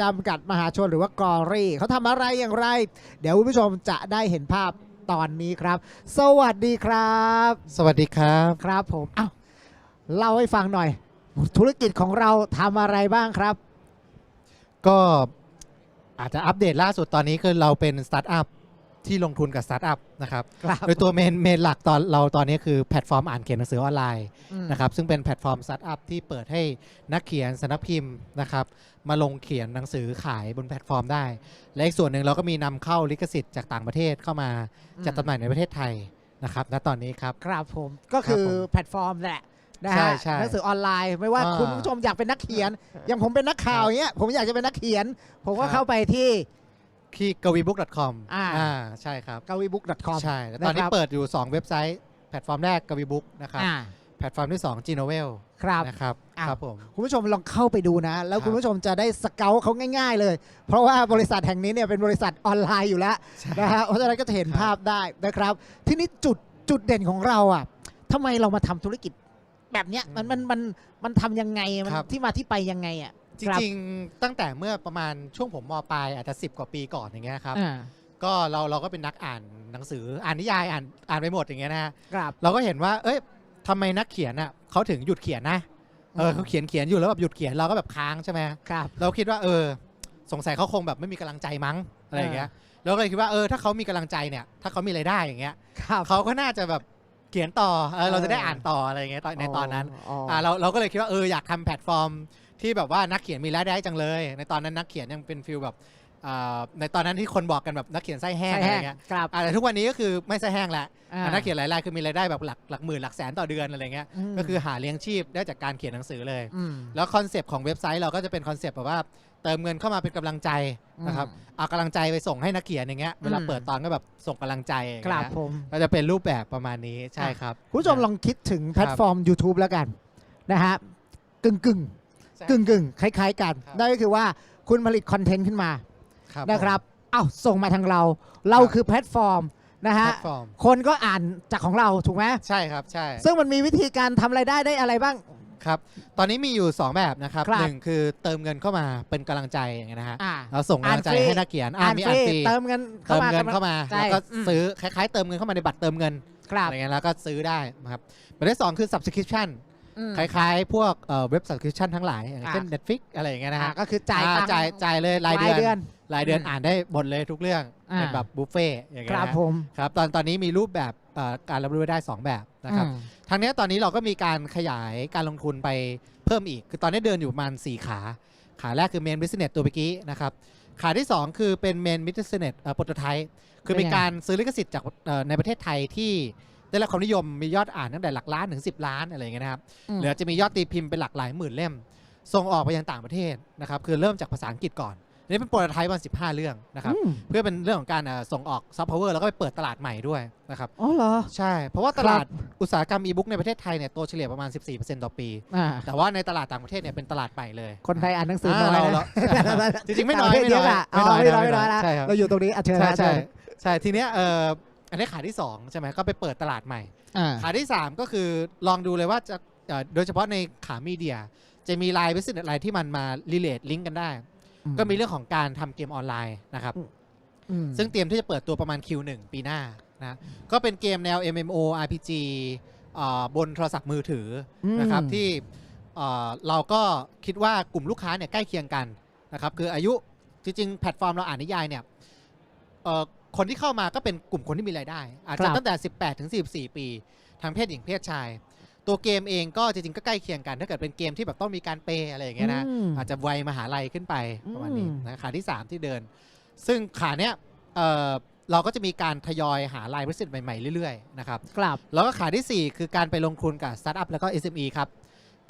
จำกัดมหาชนหรือว่ากอรี่เขาทำอะไรอย่างไร เดี๋ยวคุณผู้ชมจะได้เห็นภาพตอนนี้ครับ สวัสดีครับ สวัสดีครับครับผมอ้าวเล่าให้ฟังหน่อย ธุรกิจของเราทำอะไรบ้างครับ ก็อาจจะอัปเดตล่าสุดตอนนี้คือเราเป็นสตาร์ทอัพ ที่ลงทุนกับสตาร์ทอัพนะครับครับ โดยตัวเมนเมนหลักตอนเราตอนนี้คือแพลตฟอร์มอ่านเขียนหนังสือออนไลน์อืมนะครับซึ่งเป็นแพลตฟอร์มสตาร์ทอัพที่เปิดให้นักเขียนสำนักพิมพ์นะครับมาลงเขียนหนังสือขายบนแพลตฟอร์มได้ และอีกส่วนหนึ่งเราก็มีนำเข้าลิขสิทธิ์จากต่างประเทศเข้ามาจัดจำหน่ายในประเทศไทยนะครับณตอนนี้ครับครับผมก็คือครับผมแพลตฟอร์มแหละนะใช่ฮะใช่หนังสือออนไลน์ไม่ว่าอ่าคุณผู้ชมอยากเป็นนักเขียน อย่างผมเป็นนักข่าวเงี้ยผมอยากจะเป็นนักเขียน ผมก็ครับเข้าไปที่ ที่ g a w i b o o k c o m อ่า อ่าใช่ครับ g a w i b o o k c o m ใช่แล้วตอนนี้นะครับเปิดอยู่ 2 เว็บไซต์ แพลตฟอร์มแรก g a w i b o o k นะครับ อ่าแพลตฟอร์มที่ 2 g n o v e l ครับ นะครับ อะ ครับผม คุณผู้ชมลองเข้าไปดูนะ แล้วครับ คุณผู้ชมจะได้สเกลเขาง่าย ๆ เลย เพราะว่าบริษัทแห่งนี้เนี่ยเป็นบริษัทออนไลน์อยู่แล้วใช่ นะฮะเพราะฉะนั้นก็จะเห็นครับ ภาพได้นะครับ ที่นี้จุดจุดเด่นของเราอะทำไมเรามาทำธุรกิจแบบเนี้ยมันมันมันมันทำยังไงมันครับ ที่มาที่ไปยังไงอะ จริงๆ ตั้งแต่เมื่อประมาณช่วงผมมปลายอาจจะ10กว่าปีก่อนอย่างเงี้ยครับอ่าก็เราเราก็เป็นนักอ่านหนังสืออ่านนิยายอ่านอ่านไปหมดอย่างเงี้ยนะฮะครับเราก็เห็นว่า เอ้ยทำไมนักเขียนอะเขาถึงหยุดเขียนนะเอออืมเขาเขียนเขียนอยู่แล้วแบบหยุดเขียนเราก็แบบค้างใช่ไหมครับเราคิดว่าเออ สงสัยเขาคงแบบไม่มีกำลังใจมั้งอะไรอย่างเงี้ยเราก็เลยคิดว่าเออถ้าเขามีกำลังใจเนี่ย ถ้าเขามีรายได้อย่างเงี้ยครับเขาก็น่าจะแบบเขียนต่อเออเราจะได้เอออ่อ่านต่ออะไรอย่างเงี้ยตอนในตอนนั้นอ๋ออ่าเราเราก็เลยคิดว่าเอออยากทำแพลตฟอร์ม ที่แบบว่านักเขียนมีรายได้จังเลย ในตอนนั้นนักเขียนยังเป็นฟิลแบบอ่าในตอนนั้นที่คนบอกกันแบบนักเขียนไส้แห้งใช่อะไรแห้งเงี้ยครับอ่าแต่ทุกวันนี้ก็คือไม่ไส้แห้งแล้วอ่าอ่านักเขียนหลายรายคือมีรายได้แบบหลักหลักหมื่นหลักแสนต่อเดือนอะไรเงี้ยมก็คือหาเลี้ยงชีพได้จากการเขียนหนังสือเลยมแล้วคอนเซปต์ของเว็บไซต์เราก็จะเป็นคอนเซปต์แบบว่าเติมเงินเข้ามาเป็นกำลังใจนะครับอืมเอากำลังใจไปส่งให้นักเขียนอย่างเงี้ย เวลาอืมเปิดตอนก็แบบส่งกำลังใจอย่างครัเงี้บยผมก็จะเป็นรูปแบบประมาณนี้ ใช่ครับ คุณผู้ชมลองคิดถึงแพลตฟอร์ม YouTube แล้วกันนะฮะกึ่งกึ่งใช่ กึ่งกึ่งๆคล้าย ๆ กัน ครับ นั่นก็คือว่าคุณผลิตคอนเทนต์ขึ้นมาครับนะครับเอ้าส่งมาทางเรา เราครับคือแพลตฟอร์มนะแพฮะลตฟอร์มคนก็อ่านจากของเราถูกไหมใช่ครับใช่ซึ่งมันมีวิธีการทำรายได้ได้อะไรบ้าง ครับ ตอนนี้มีอยู่ 2 แบบนะครับครับ หนึ่งคือเติมเงินเข้ามาเป็นกำลังใจอย่างเงี้ยนะฮะอ่า เราส่งกำลังใจอ่านฟรี ให้นักเขียนอ่าอ่านมีฟอ่านรีฟรีเติมเงินเข้าเติมมาเงินเข้ามาใช่แล้วก็อืมซื้อคล้ายๆเติมเงินเข้ามาในบัตรเติมเงินครับ อะไรเงี้ยแล้วก็ซื้อได้นะครับแบบที่สองคือ subscription อืม คล้ายๆ พวกเอ่อเว็บ subscription ทั้งหลายอย่างเช่น อะ Netflix อะไรอย่างเงี้ยนะอ่าฮะก็คือจ่ายอ่ตังค์จ่ายจ่ายเลยรายเดือนเดือน รายเดือนอืมอ่านได้หมดเลยทุกเรื่อง อ่า เป็นแบบบุฟเฟ่ต์อย่างคเงี้ยรับนะผมครับ ตอนตอนนี้มีรูปแบบเอ่อการรับรู้ได้ 2 แบบนะครับ อืม ทางเนี้ยตอนนี้เราก็มีการขยายการลงทุนไปเพิ่มอีก คือตอนนี้เดินอยู่ประมาณ 4 ขา ขาแรกคือ Main Business ตัวเมื่อกี้นะครับ ขาที่ 2 คือเป็น Main Business เอ่อ Prototype คือเป็นมีไง การซื้อลิขสิทธิ์จากเอ่อในประเทศไทยที่ ได้รับความนิยมมียอดอ่านตั้งแต่หลักล้านถึง 10 ล้านอะไรอย่างเงี้ยนะครับอืมเหลือจะมียอดตีพิมพ์เป็นหลักหลายหมื่นเล่ม ส่งออกไปยังต่างประเทศนะครับคือเริ่มจากภาษาอังกฤษก่อนอันนี้เป็นโปรโตไทป์วัน15เรื่องนะครับอืมเพื่อเป็นเรื่องของการเอ่อส่งออกซอฟต์พาวเวอร์แล้วก็ไปเปิดตลาดใหม่ด้วยนะครับอ๋อเหรอใช่ เพราะว่าตครับลาดอุตสาหกรรมอีบุ๊กในประเทศไทยเนี่ยโตเฉลี่ยประมาณ 14%ต่อปีอ่าแต่ว่าในตลาดต่างประเทศเนี่ยเป็นตลาดใหม่เลย คนไทยอ่านหนังสืออ่าน้อยเรานะเราจริงๆไม่น้อยต่างประเทศไม่น้อยเยอะอะไม่น้อยไม่น้อยไม่ไม่น้น้ออยยละใช่ครับเราอยู่ตรงนี้อะเชิญใช่นะใช่เชิญใช่ทีเนี้ยเออ อันนี้ขาที่2ใช่ไหมก็ไปเปิดตลาดใหม่ อ่าขาที่3ก็คือลองดูเลยว่าจะเอ่อโดยเฉพาะในขามีเดีย จะมีไลน์วิสิตอะไรที่มันมารีเลทลิงก์กันได้ ก็มีเรื่องของการทำเกมออนไลน์นะครับ อืมซึ่งเตรียมที่จะเปิดตัวประมาณ Q1 ปีหน้านะ ก็เป็นเกมแนว MMO RPG เอ่อบนโทรศัพท์มือถืออม นะครับที่เอ่อเราก็คิดว่ากลุ่มลูกค้าเนี่ยใกล้เคียงกันนะครับ คืออายุจริงๆ แพลตฟอร์มเราอ่านนิยายเนี่ยเอ่อ คนที่เข้ามาก็เป็นกลุ่มคนที่มีรายได้ อาจครัจะบตั้งแต่ 18ถึง44 ปีทางเพศหญิงเพศชาย ตัวเกมเองก็จริงๆก็ใกล้เคียงกัน ถ้าเกิดเป็นเกมที่แบบต้องมีการเปย์อะไรอย่างเงี้ยนะมอาจจะวัยมหาลัยขึ้นไปประมาณนี้อืมนะขาที่ 3 ที่เดิน ซึ่งขาเนี้ยเอ่อเราก็จะมีการทยอยหาลายบริษัทใหม่ๆ เรื่อยๆนะครับกลับแล้วก็ขาที่ 4 คือการไปลงทุนกับสตาร์ทอัพแล้วก็ SME ครับ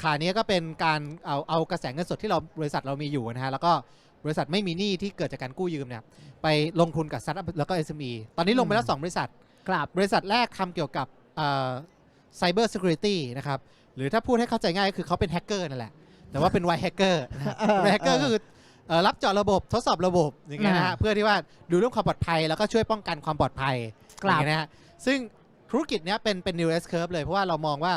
ขาเนี้ยก็เป็นการเอาเอากระแสเงินสดที่เราบริษัทเรามีอยู่นะฮะแล้วก็ บริษัทไม่มีหนี้ที่เกิดจากการกู้ยืมเนี่ยไปลงทุนกับสตาร์ทอัพแล้วก็ SME ตอนนี้ลงไปแล้ว 2 บริษัทกลับ บริษัทแรกทำเกี่ยวกับไซเบอร์ซิเคียวริตี้นะครับ หรือถ้าพูดให้เข้าใจง่ายก็คือเขาเป็นแฮกเกอร์นั่นแหละ แต่ว่าเป็นไวแฮกเกอร์นะฮะเออไวแฮกเกอร์ก็คือเอ่อรับเจาะระบบทดสอบระบบอย่างเงี้ยนะฮะอ่าเพื่อที่ว่าดูเรื่องความปลอดภัยแล้วก็ช่วยป้องกันความปลอดภัยกลับอย่างเงี้ยนะฮะซึ่งธุรกิจเนี้ยเป็นเป็น new S curve เลยเพราะว่าเรามองว่า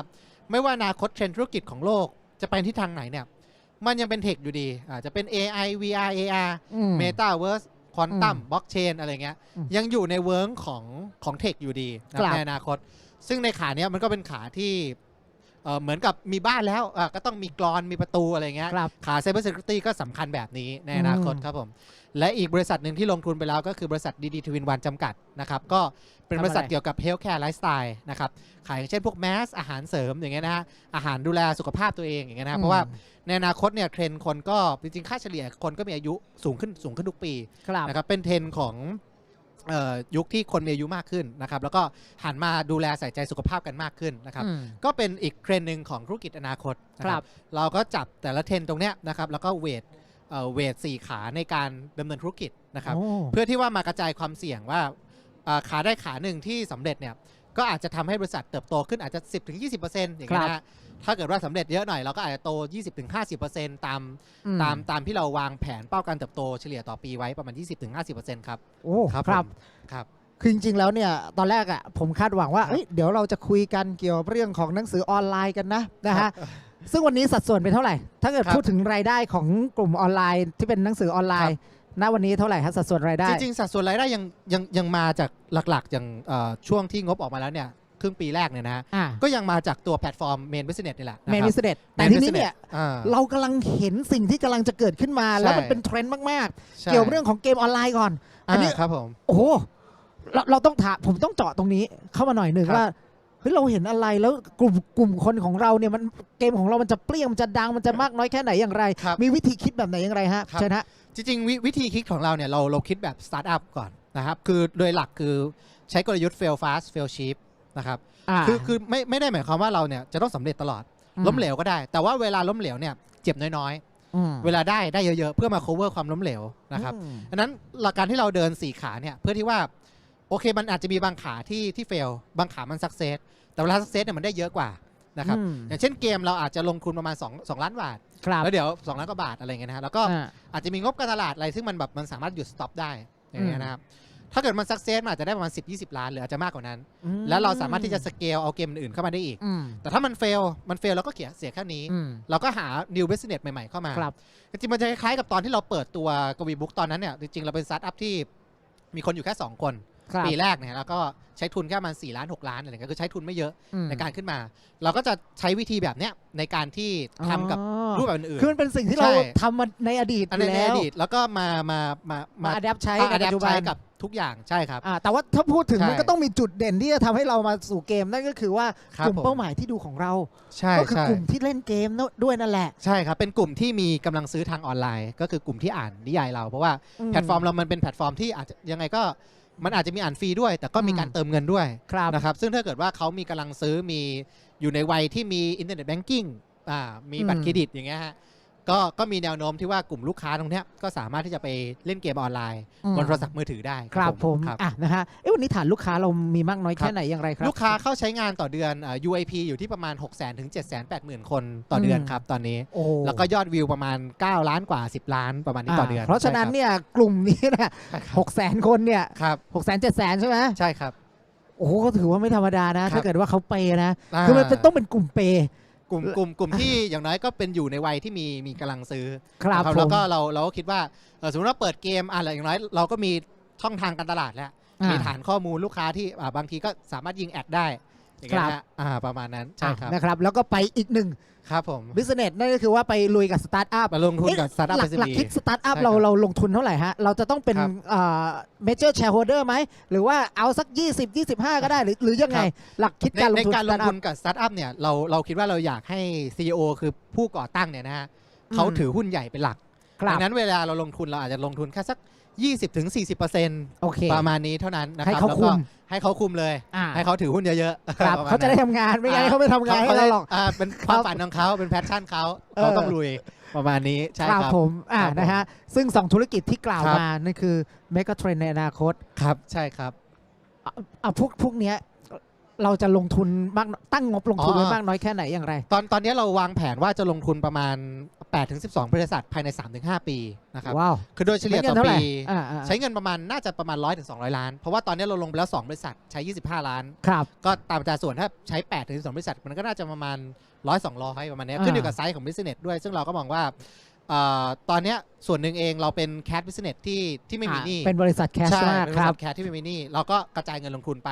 ไม่ว่าอนาคตเทรนด์ธุรกิจของโลกจะไปทิศทางไหนเนี่ย มันยังเป็นเทคอยู่ดีอาจจะเป็น AI VR AR อืม Metaverse ควอนตัมอืมบล็อกเชนอะไรเงี้ย อืมยังอยู่ในเวิร์กของของเทคอยู่ดีนะครับในอนาคต ซึ่งในขาเนี้ยมันก็เป็นขาที่ เอ่อเหมือนกับมีบ้านแล้วอะก็ต้องมีกรอนมีประตูอะไรเงี้ยครับขา Cyber Security ก็สำคัญแบบนี้ในอนาคตอืมครับผม และอีกบริษัทหนึ่งที่ลงทุนไปแล้วก็คือบริษัทดีดีทวินวันจำกัดนะครับ ก็เป็นทำอะไรบริษัทเกี่ยวกับ Healthcare Lifestyle นะครับ ขายอย่างเช่นพวกแมสอาหารเสริมอย่างเงี้ยนะฮะอาหารดูแลสุขภาพตัวเองอย่างเงี้ยนะเพราะว่าในอนาคตเนี่ยเทรนด์คนก็จริงๆค่าเฉลี่ยคนก็มีอายุสูงขึ้นสูงขึ้นทุกปีครับนะครับเป็นเทรนด์ของเอ่อ ยุคที่คนมีอายุมากขึ้นนะครับแล้วก็หันมาดูแลใส่ใจสุขภาพกันมากขึ้นนะครับอืมก็เป็นอีกเทรนด์หนึ่งของธุรกิจอนาคตนะคครัรับบเราก็จับแต่ละเทรนด์ตรงเนี้ยนะครับแล้วก็เวทเอ่อเวทสี่ขาในการดำเนินธุรกิจนะครับโอ้เพื่อที่ว่ามากระจายความเสี่ยงว่าอ่าขาได้ขาหนึ่งที่สำเร็จเนี่ย ก็อาจจะทำให้บริษัทเติบโตขึ้นอาจจะ 10-20%อย่างเงี้ยนะฮะถ้าเกิดว่าสำเร็จเยอะหน่อย เราก็อาจจะโต 20-50%ตามอืตามตามที่เราวางแผนเป้าการเติบโตเฉลี่ยต่อปีไว้ประมาณ 20-50%ครับโอ้ครับผมครับคือจริงๆ แล้วเนี่ยตอนแรกอะผมคาดหวังว่าเอ้ยเดี๋ยวเราจะคุยกันเกี่ยวกับเรื่องของหนังสือออนไลน์กันนะนะฮะซึ่งวันนี้สัดส่วนเป็นเท่าไหร่ ถ้าเกิดครับพูดถึงรายได้ของกลุ่มออนไลน์ที่เป็นหนังสือออนไลน์ ณวันนี้เท่าไหร่ฮะสัดส่วนรายได้ จริงๆสัดส่วนรายได้ยังยังยังมาจากหลักๆ อย่างเอ่อช่วงที่งบออกมาแล้วเนี่ยครึ่งปีแรกเนี่ยนะฮะอ่า ก็ยังมาจากตัวแพลตฟอร์ม Main Business นี่แหละเมนิสเดตแต่ Main ทีนี้ Business เนี่ยอ่า เรากำลังเห็นสิ่งที่กำลังจะเกิดขึ้นมา ใช่ แล้วมันเป็นเทรนด์มากใช่ๆเกี่ยวกับเรื่องของเกมออนไลน์ก่อน อันนี้อ่าครับผม โอ้โหเราเราต้องถามผมต้องเจาะตรงนี้เข้ามาหน่อยหนึ่งครับ ว่า เฮ้ยเราเห็นอะไรแล้วกลุ่มกลุ่มคนของเราเนี่ยมันเกมของเรามันจะเปรี้ยงมันจะดังมันจะมากน้อยแค่ไหนอย่างไร ครับมีวิธีคิดแบบไหนอย่างไรฮะครับ เชิญฮะ จริงๆววิธีคิดของเราเนี่ยเราเราคิดแบบสตาร์ทอัพก่อนนะครับคือโดยหลักคือใช้กลยุทธ์ fail fast fail cheap นะครับอ่าคือคือไม่ไม่ได้หมายความว่าเราเนี่ยจะต้องสำเร็จตลอดล้มเหลวก็ได้ แต่ว่าเวลาล้มเหลวเนี่ยเจ็บน้อยอืมๆ เวลาได้ได้เยอะๆ เพื่อมา cover ความล้มเหลวนะครับอืม ดังนั้นหลักการที่เราเดินสี่ขาเนี่ยเพื่อที่ว่า โอเคมันอาจจะมีบางขาที่ที่เฟลบางขามันสักเซสแต่เวลาสักเซสเนี่ยมันได้เยอะกว่านะครับอืมอย่างเช่นเกมเราอาจจะลงทุนประมาณ2 2ล้านบาท ครับแล้วเดี๋ยว 2 ล้านกว่าบาทอะไรเงี้ยนะฮะแล้วก็อ่า อาจจะมีงบการตลาดอะไรซึ่งมันแบบมันสามารถหยุดสต็อปได้อย่างเงี้อืยมนะครับถ้าเกิดมันสักเซสมันอาจจะได้ประมาณ10 20 ล้านหรืออาจจะมากกว่านั้น อืมแล้วเราสามารถที่จะสเกลเอาเกมอื่นๆเข้ามาได้อีก อืมแต่ถ้ามันเฟลมันเฟลเราก็เสียเสียแค่นี้ อืม เราก็หา new business ใหม่ๆ เข้ามา ครับ จริงๆ มันจะคล้ายๆกับตอนที่เราเปิดตัวกวีบุ๊กตอนนั้นเนี่ย จริงๆ เราเป็นสตาร์ทอัพที่มีคนอยู่แค่ 2 คน ครับปีแรกเนี่ยแล้วก็ใช้ทุนแค่ประมาณ4ล้าน 6 ล้านอะไรเงี้ยคือใช้ทุนไม่เยอะอืม ในการขึ้นมา เราก็จะใช้วิธีแบบเนี้ยในการที่ทำกับอ๋อรูปแบบอื่น คือมันเป็นสิ่งที่ใช่เราทำมาในอดีตอันในแล้วอดีตแล้วก็มามามามามาอัดแอปใช้อัในดแอปัจปจุบัใช้นกับทุกอย่างใช่ครับ อ่าแต่ว่าถ้าพูดถึงใช่มันก็ต้องมีจุดเด่นที่จะทำให้เรามาสู่เกมนั่นก็คือว่าครักบลุ่มผม เป้าหมายที่ดูของเรา ใช่ก็คือใช่กลุ่มที่เล่นเกมด้วยนั่นแหละใช่ครับ เป็นกลุ่มที่มีกำลังซื้อทางออนไลน์ ก็คือกลุ่มที่อ่านนิยายเรา เพราะว่าอืมแพลตฟอร์มเรามันเป็นแพลตฟอร์มที่อาจจะยังไงก็ มันอาจจะมีอ่านฟรีด้วย แต่ก็มีอืมการเติมเงินด้วยครับนะครับซึ่งถ้าเกิดว่าเขามีกำลังซื้อมีอยู่ในวัยที่มีอินเทอร์เน็ตแบงกิ้งอ่ามีบัตอืรมเครดิตอย่างเงี้ยฮะ ก็ก็มีแนวโน้มที่ว่ากลุ่มลูกค้าตรงเนี้ยก็สามารถที่จะไปเล่นเกมออนไลน์อืม บนโทรศัพท์มือถือได้ครับผมครับ อะนะฮะเอ้วันนี้ฐานลูกค้าเรามีมากน้อยครัแค่บ ไหนอย่างไรครับ ลูกค้าเข้าใช้งานต่อเดือนอ่า UIP อยู่ที่ประมาณ 6 0 0 0 0ถึง7 8 0 0 0 0 คนต่อเดือนอืม ครับตอนนี้ โอ้แล้วก็ยอดวิวประมาณ 9 ล้านกว่า 10 ล้านประมาณนี้ต่อเดือนเพราะฉะนั้นใช่เนี่ยกลุ่มนี้นะครับหกแสนคนเนี่ยครับ หกแสนเจ็ดแสนใช่ไหมใช่ครับ โอ้โหก็ถือว่าไม่ธรรมดานะ ครับ ถ้าเกิดว่าเขาเปย์นะาคือมันเป็นต้องเป็นกลุ่มเปย์ กลุ่มกลุ่มกลุ่มที่อย่างน้อยก็เป็นอยู่ในวัยที่มีมีกำลังซื้อครับนะผมแล้วก็เราเราก็คิดว่าเอ่อสมมติว่าเปิดเกมอะไรอย่างน้อยเราก็มีช่องทางการตลาดแล้ว อ่มีฐานข้อมูลลูกค้าที่อ่าบางทีก็สามารถยิงแอดได้ อย่างเงี้ยครับนะฮะอ่าประมาณนั้นใช่ครับนะครับ แล้วก็ไปอีกหนึ่งครับผมบิสเนสนั่นก็คือว่าไปลุยกับสตาร์ทอัพ มาลงทุนกับสตาร์ทอัพหลักหลัก SME คิดสตาร์ทอัพใช่ครับเราเราลงทุนเท่าไหร่ฮะ เราจะต้องเป็นครับเมเจอร์แชร์โฮเดอร์ไหม หรือว่าเอาสัก 20 25 ก็ได้หรือหรือยังไง ครับ หลักคิดในการลงในทุน การลง startup ทุนกับสตาร์ทอัพเนี่ยเราเราคิดว่าเราอยากให้ CEO คือผู้ก่อตั้งเนี่ยนะฮะเขาอืมถือหุ้นใหญ่เป็นหลักครัดับงนั้นเวลาเราลงทุนเราอาจจะลงทุนแค่สัก 20-40%โอเค ประมาณนี้เท่านั้นนะคให้รับเขาแล้วคุก็ม ให้เขาคุมเลย อ่า ให้เขาถือหุ้นเยอะๆครับประมณเขาจะได้นั้นทำงานไม่งั้นเขาไม่ทำงานให้เราหรอกอ่าเป็นความฝันของเขาเป็นแพชชั่นเขาเออ เขาต้องลุยประมาณนี้ใช่ครับผมอ่าครับผมนะฮะซึ่ง 2 ธุรกิจที่กล่าวครับ มานั่นคือเมกะเทรนในอนาคตครับใช่ครับ อะอะพวกพวกเนี้ย เราจะลงทุนมากตั้งงบลงทุนอ๋อไว้มากน้อยแค่ไหนอย่างไร ตอนตอนนี้เราวางแผนว่าจะลงทุนประมาณ 8-12 บริษัทภายใน 3-5 ปีนะครับว้าวคือโดยเฉลี่ยงิต่อเท่าไหร่ปีอ่าอ่าใช้เงินประมาณน่าจะประมาณ 100ถึง200 ล้าน เพราะว่าตอนนี้เราลงไปแล้ว 2 บริษัทใช้ 25 ล้านครับก็ตามอัตราส่วนถ้าใช้8ถึง2บริษัทมันก็น่าจะประมาณ 100 200ประมาณเนี้ยอ่าขึ้นอยู่กับไซส์ของ business ด้วย ซึ่งเราก็มองว่าเอ่อ ตอนเนี้ยส่วนหนึ่งเองเราเป็น cash business ที่ที่ไม่มีหนี้อ่าเป็นบริษัทแคชใช่มากเป็นบคริรัษับท cash ที่ไม่มีหนี้เราก็กระจายเงินลงทุนไป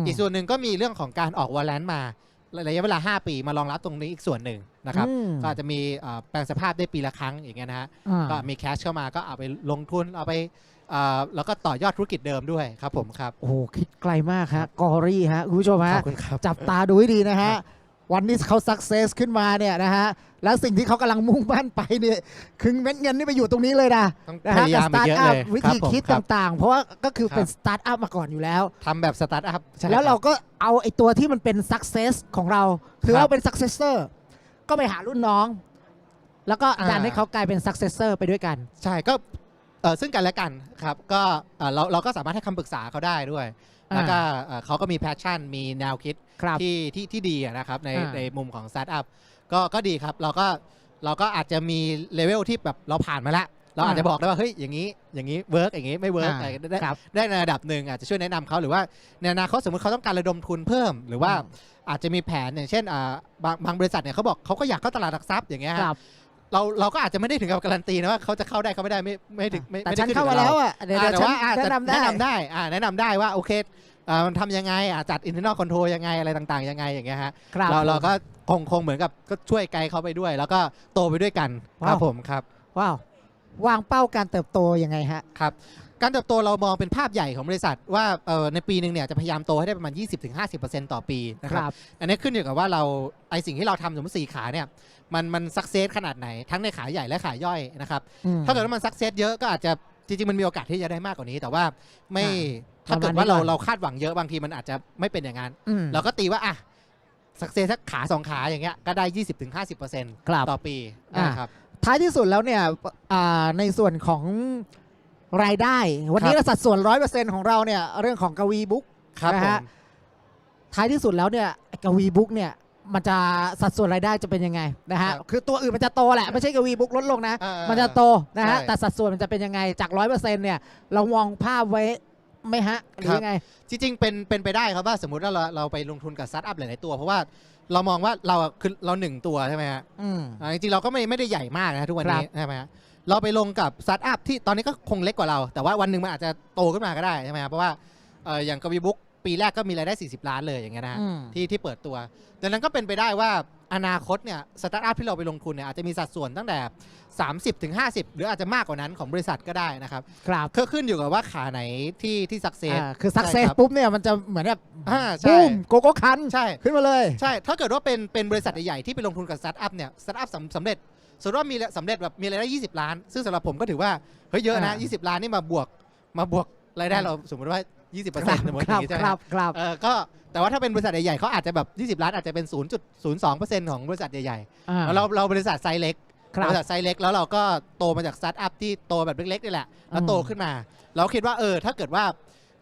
มอีกส่วนหนึ่งก็มีเรื่องของการออกวอลเลนมาระยะเวลา 5 ปีมารองรับตรงนี้อีกส่วนหนึ่งนะครับอืมก็อาจจะมีเอ่อแปลงสภาพได้ปีละครั้งอย่างเงี้ยนะฮะอ่าก็มีแคชเข้ามาก็เอาไปลงทุนเอาไปเอ่อแล้วก็ต่อยอดธุรกิจเดิมด้วยครับผมครับ โอ้โหคิดไกลมากฮะกอรี่ฮะคุณผู้ชมขฮะอบคุณครับจับตาดูให้ดีนะฮะครับ วันนี้เขาสักเซสขึ้นมาเนี่ยนะฮะแล้วสิ่งที่เขากำลังมุ่งมั่นไปเนี่ยคือเม็ดเงินนี่ไปอยู่ตรงนี้เลยนะต้องนะพฮะยายามสอีตากร์เยทอะอัพเลยวิครับธีผมคิดครับ ต่างๆ เพราะว่าก็คือเป็นครับสตาร์ทอัพมาก่อนอยู่แล้ว ทำแบบสตาร์ทอัพใช่แล้วเราคบก็เอาไอ้ตัวที่มันเป็นสักเซสของเราถือครับว่าเป็น successor ก็ไปหารุ่นน้อง แล้วก็ดันอ่าให้เขากลายเป็น successor ไปด้วยกัน ใช่ก็เอ่อซึ่งกันและกันครับก็เอ่อเราเราก็สามารถให้คำปรึกษาเขาได้ด้วยอ่า แล้วก็เอ่อเขาก็มีแพชชั่น มีแนวคิดครับที่ที่ที่ดีอะนะครับในอ่าในมุมของสตาร์ทอัพก็ก็ดีครับเราก็เราก็อาจจะมีเลเวลที่แบบเราผ่านมาแล้วเราอาจจะบอกได้ว่าเฮ้ยอย่างนี้อย่างนี้เวิร์กอย่างนี้ไม่เวิร์กอ่าอะไรได้ครับได้ในระดับหนึ่งอาจจะช่วยแนะนำเขาหรือว่าในอนาคตสมมติเขาต้องการระดมทุนเพิ่ม หรือว่าอาจจะมีแผนอย่างเช่นอ่าบางบางบริษัทเนี่ยเขาบอกเขาก็อยากเข้าตลาดหลักทรัพย์อย่างเงี้ยคฮะรับ เราเราก็อาจจะไม่ได้ถึงกับการันตีนะว่าเขาจะเข้าได้เขาไม่ได้ไม่ไม่ถึงไม่แต่ไม่ได้ฉันขึ้นเข้าอยู่มากับแล้วเราอะเดี๋ยวอ่าเดี๋ยวแต่ฉันว่าอาจแนะจะนำได้ แนะนำได้อ่าแนะนำได้ว่าโอเคอ่ามันทำยังไงอ่าจัด internal control ยังไงอะไรต่างๆยังไงอย่างเงี้ยฮะครับ เราเราก็คงคงเหมือนกับก็ช่วยไกด์เขาไปด้วย แล้วก็โตไปด้วยกันคว้าวรับผมครับ ว้าว วางเป้าการเติบโตยังไงฮะ ครับ การเติบโตเรามองเป็นภาพใหญ่ของบริษัทว่าเอ่อในปีหนึ่งเนี่ยจะพยายามโตให้ได้ประมาณ 20-50%ต่อปีนะครับอันนี้ขึ้นอยู่กับว่าเราไอสิ่งที่เราทำสมมติสี่ขาเนี่ยมันมันสักเซสขนาดไหนทั้งในขาใหญ่และขาย่อยนะครับอืมถ้าเกิดว่ามันสักเซสเยอะก็อาจจะจริงๆมันมีโอกาสที่จะได้มากกว่านี้ แต่ว่าไม่อ่ถ้าเกิดประมาณนี้ว่าเราก่อนเราคาดหวังเยอะบางทีมันอาจจะไม่เป็นอย่างนั้นอืมเราก็ตีว่าอะสักเซสสักขาสองขาอย่างเงี้ยก็ได้ 20-50%ครับต่อปีอ่านะครับท้ายที่สุดแล้วเนี่ยอ่าในส่วนของ รายได้ วันนี้ครับสัดส่วนร้อยเปอร์เซ็นต์ของเราเนี่ยเรื่องของกวีบุ๊กครับนะผฮะมท้ายที่สุดแล้วเนี่ยกวีบุ๊กเนี่ยมันจะสัดส่วนรายได้จะเป็นยังไงนะฮะครับคือตัวอื่นมันจะโตแหละไม่ใช่กวีบุ๊กลดลงนะอ่ามันจะโตนะฮะใช่ แต่สัดส่วนมันจะเป็นยังไงจากร้อยเปอร์เซ็นต์เนี่ยเรามองภาพไว้ไหมฮะหรือยังไง จริงๆ เป็นเป็นไปได้ครับว่าสมมติว่าเราเราไปลงทุนกับสตาร์ทอัพหลายๆตัว เพราะว่าเรามองว่าเราอะคือเราหนึ่งตัวใช่ไหมฮะอืม อ่าจริงๆ เราก็ไม่ไม่ได้ใหญ่มากนะทุกวันนี้ครับใช่ไหมฮะ เราไปลงกับสตาร์ทอัพที่ตอนนี้ก็คงเล็กกว่าเรา แต่ว่าวันหนึ่งมันอาจจะโตขึ้นมาก็ได้ใช่ไหมครับเพราะว่าเอ่ออย่างกวีบุ๊ก ปีแรกก็มีรายได้ 40 ล้านเลยอย่างเงี้ยนะฮะอืมที่ที่เปิดตัวดังนั้นก็เป็นไปได้ว่าอนาคตเนี่ยสตาร์ทอัพที่เราไปลงทุนเนี่ยอาจจะมีสัดส่วนตั้งแต่ 30ถึง50 หรืออาจจะมากกว่านั้นของบริษัทก็ได้นะครับครับก็ขึ้นอยู่กับว่าขาไหนที่ที่สักเซสอ่าคือสักเซสใช่ครับปุ๊บเนี่ยมันจะเหมือนแบบอ่าใช่บูมโกโก้คันใช่ขึ้นมาเลยใช่ ถ้าเกิดว่าเป็นเป็นบริษัทใหญ่ๆที่ไปลงทุนกับสตาร์ทอัพเนี่ยสตาร์ทอัพสำสำเร็จสมมติว่ามีสำเร็จแบบมีรายได้ 20 ล้าน ซึ่งสำหรับผมก็ถือว่าเฮ้ยเยอะนะอ่า20 ล้านนี่มาบวกมาบวกรายได้เราสมมติว่า 20%เปอร์คเซ็รันบต์สมมติคอรัย่าบงนี้ใช่ไหคมรับครับเออก็แต่ว่าถ้าเป็นบริษัทใหญ่ๆเขาอาจจะแบบ 20 ล้านอาจจะเป็น 0.02%ของบริษัทใหญ่อ่าๆแล้วเราเราบริษัทไซส์เล็กครับบริษัทไซส์เล็กแล้วเราก็โตมาจากสตาร์ทอัพที่โตแบบเล็กๆนี่แหละแล้วโตอืมขึ้นมา เราคิดว่าเออถ้าเกิดว่า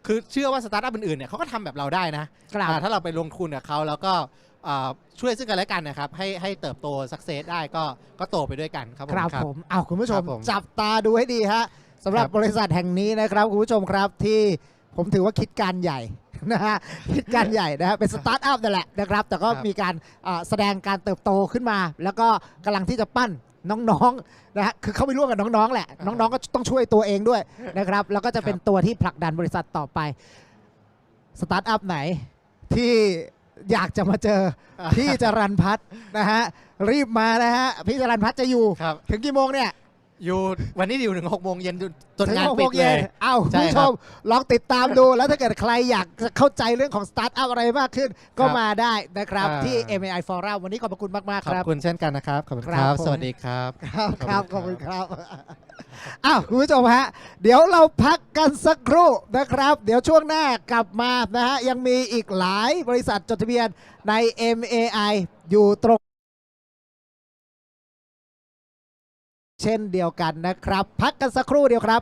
คือเชื่อว่าสตาร์ทอัพอื่นๆเนี่ยเขาก็ทำแบบเราได้นะครับอ่าถ้าเราไปลงทุนกับเขาแล้วก็อ่าช่วยซึ่งกันและกันนะครับให้ให้เติบโตสักเซสได้ก็ก็โตไปด้วยกันครับผมครับผมเอาคุณผู้ชครัมบผมจับตาดูให้ดีฮะสำหรับครับบริษัทแห่งนี้นะครับคุณผู้ชมครับที่ ผมถือว่าคิดการใหญ่นะฮะคิดการใหญ่นะฮะเป็นสตาร์ทอัพนั่นแหละนะครับ แต่ก็ครับมีการอ่าแสดงการเติบโตขึ้นมา แล้วก็กำลังที่จะปั้นน้องๆนะฮะคือเขาไปร่วมกับน้องๆแหละ น้องๆ ก็ต้องช่วยตัวเองด้วยนะครับ แล้วก็จะเป็นตัวที่ผลักดันบริษัทต่อไปสตาร์ทอัพไหนที่อยากจะมาเจอพี่จรันพัฒน์นะฮะรีบมานะฮะพี่จรันพัฒน์จะอยู่ครับถึงกี่โมงเนี่ย อยู่วันนี้อยู่ถึง6โมงเย็นจนจนถึงานหกปิโมดงเลย็ยนเอ้าใช่คุณผู้ชมลองติดตามดู แล้วถ้าเกิดใครอยากจะเข้าใจเรื่องของสตาร์ทอัพอะไรมากขึ้น ก็ครับมาได้นะครับ อ่า ที่ MAI Forum วันนี้ขอบพระคุณมาก ๆ ขคอบรับ คุณเช่นกันนะครับ ขอบคุณคครัรับบ ผม สวัสดีครับ ครับครับขขออบบคุคุณณคครัรับ บ อ้าวคุณผู้ชมฮะ เดี๋ยวเราพักกันสักครู่นะครับ เดี๋ยวช่วงหน้ากลับมานะฮะ ยังมีอีกหลายบริษัทจดทะเบียนใน MAI อยู่ตรง เช่นเดียวกันนะครับ พักกันสักครู่เดียวครับ